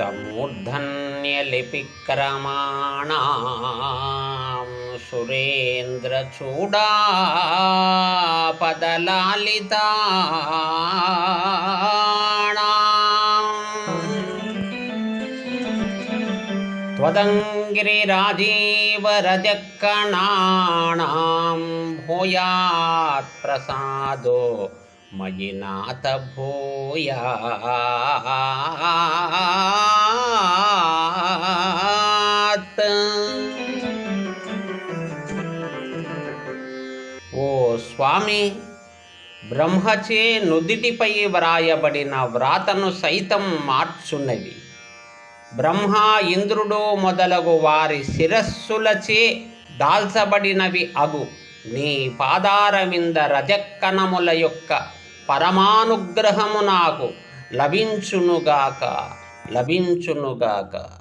तमूर्धन्यलिपिक्रमाणां सुरेन्द्रचूडापदलालिता त्वदङ्गिरिराजीवरजकणाणां भूयात् प्रसादो मयि नाथ भूया ఓ స్వామి బ్రహ్మచే నుదిటిపై వ్రాయబడిన వ్రాతను సైతం మార్చున్నవి బ్రహ్మ ఇంద్రుడు మొదలగు వారి శిరస్సులచే దాల్చబడినవి అగు. నీ పాదారవింద రజక్కణముల యొక్క పరమానుగ్రహము నాకు లభించునుగాక లభించునుగాక.